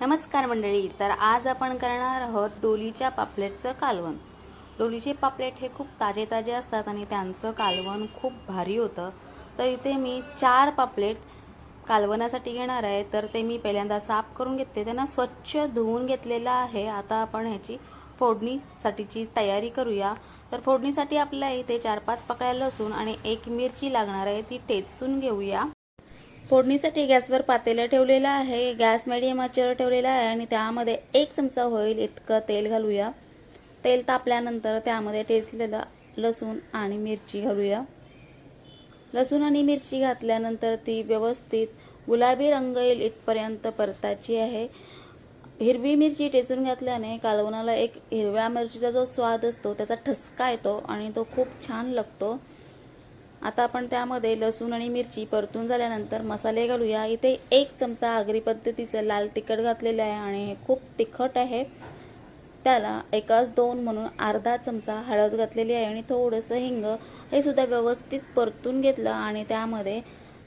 नमस्कार मंडळी तर आज आपण करणार आहोत डोलीच्या पापलेटचं कालवण. डोलीचे पापलेट हे खूप ताजे ताजे असतात आणि त्यांचं कालवण खूप भारी होतं. तर इथे मी चार पापलेट कालवणासाठी घेणार आहे. तर ते मी पहिल्यांदा साफ करून घेतले. त्यांना स्वच्छ धुवून घेतलेलं आहे. आता आपण ह्याची फोडणीसाठीची तयारी करूया. तर फोडणीसाठी आपल्याला इथे चार पाच पकड्या लसूण आणि एक मिरची लागणार आहे. ती ठेचून घेऊया. फोडणीसाठी गॅसवर पातेलं ठेवलेलं आहे. गॅस मिडियम आचेवर ठेवलेला आहे आणि त्यामध्ये एक चमचा होईल इतकं तेल घालूया. तेल तापल्यानंतर त्यामध्ये टेचलेलं लसूण आणि मिरची घालूया. लसूण आणि मिरची घातल्यानंतर ती व्यवस्थित गुलाबी रंग येईल इथपर्यंत परतायची आहे. हिरवी मिरची टेचून घातल्याने कालवणाला एक हिरव्या मिरचीचा जो स्वाद असतो त्याचा ठसका येतो आणि तो खूप छान लागतो. आता आपण त्यामध्ये लसूण आणि मिरची परतून झाल्यानंतर मसाले घालूया. इथे एक चमचा आगरी पद्धतीचं लाल तिखट घातलेलं आहे आणि हे खूप तिखट आहे. त्याला एकाच दोन म्हणून अर्धा चमचा हळद घातलेली आहे आणि थोडंसं हिंग हे सुद्धा व्यवस्थित परतून घेतलं आणि त्यामध्ये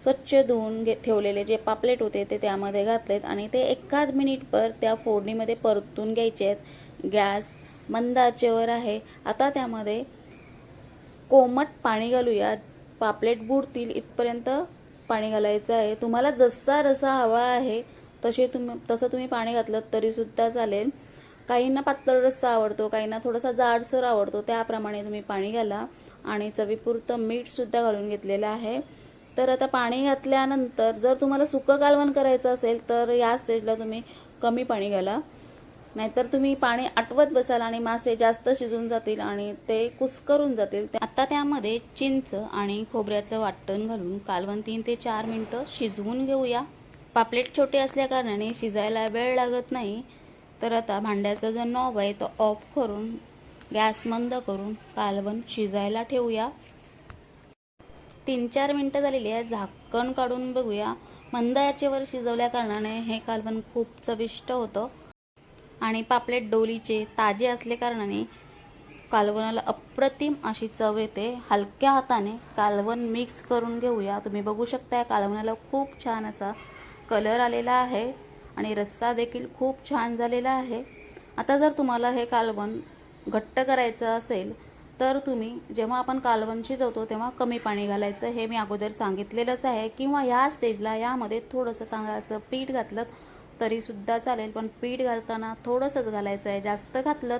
स्वच्छ धुवून घे ठेवलेले जे पापलेट होते ते त्यामध्ये घातलेत आणि ते एकाच मिनिटभर त्या फोडणीमध्ये परतून घ्यायचे आहेत. गॅस मंद आचेवर आहे. आता त्यामध्ये कोमट पाणी घालूया. पापलेट बुडतील इथपर्यंत पाणी घालायचं आहे. तुम्हाला जसा रसा हवा आहे तसे तुम्ही तसं तुम्ही पाणी घातलं तरीसुद्धा चालेल. काहींना पातळ रस्सा आवडतो काहींना थोडासा जाडसर आवडतो त्याप्रमाणे तुम्ही पाणी घाला. आणि चवीपुरतं मीठसुद्धा घालून घेतलेलं आहे. तर आता पाणी घातल्यानंतर जर तुम्हाला सुकं कालवण करायचं असेल तर या स्टेजला तुम्ही कमी पाणी घाला. नाहीतर तुम्ही पाणी आटवत बसाल आणि मासे जास्त शिजून जातील आणि ते कुस्करून जातील. आता त्यामध्ये चिंच आणि खोबऱ्याचं वाटण घालून कालवण तीन ते चार मिनटं शिजवून घेऊया. पापलेट छोटे असल्या कारणाने शिजायला वेळ लागत नाही. तर आता भांड्याचा जो नॉब आहे तो ऑफ करून गॅस मंद करून कालवण शिजायला ठेवूया. तीन चार मिनटं झालेली आहे झाकण काढून बघूया. मंद याचेवर शिजवल्या कारणाने हे कालवण खूप चविष्ट होतं. आणि पापलेट डोलीचे ताजे असले कारणाने कालवणाला अप्रतिम अशी चव येते. हलक्या हाताने कालवण मिक्स करून घेऊया. तुम्ही बघू शकता कालवणाला खूप छान असा कलर आलेला आहे आणि रस्सा देखील खूप छान झालेला आहे. आता जर तुम्हाला हे कालवण घट्ट करायचं असेल तर तुम्ही जेव्हा आपण कालवण शिजवतो तेव्हा कमी पाणी घालायचं. हे मी अगोदर सांगितलेलंच आहे. किंवा या स्टेजला यामध्ये थोडंसं तांदळाचं पीठ घातलं तरीसुद्धा चालेल पण पीठ घालताना थोडंसंच घालायचं आहे जास्त घातलं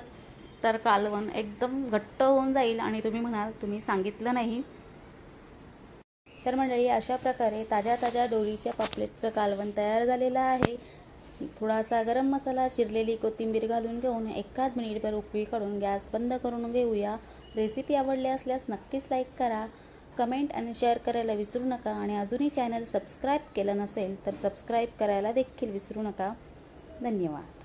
तर कालवण एकदम घट्ट होऊन जाईल आणि तुम्ही म्हणाल तुम्ही सांगितलं नाही. तर मंडळी अशा प्रकारे ताज्या ताज्या डोळीच्या पापलेटचं कालवण तयार झालेलं आहे. थोडासा गरम मसाला चिरलेली कोथिंबीर घालून घेऊन एकाच मिनिटभर उकळी काढून गॅस बंद करून घेऊया. रेसिपी आवडली असल्यास नक्कीच लाईक करा. कमेंट आणि शेअर करायला विसरू नका आणि अजूनही चॅनल सबस्क्राईब केलं नसेल तर सबस्क्राईब करायला देखील विसरू नका. धन्यवाद.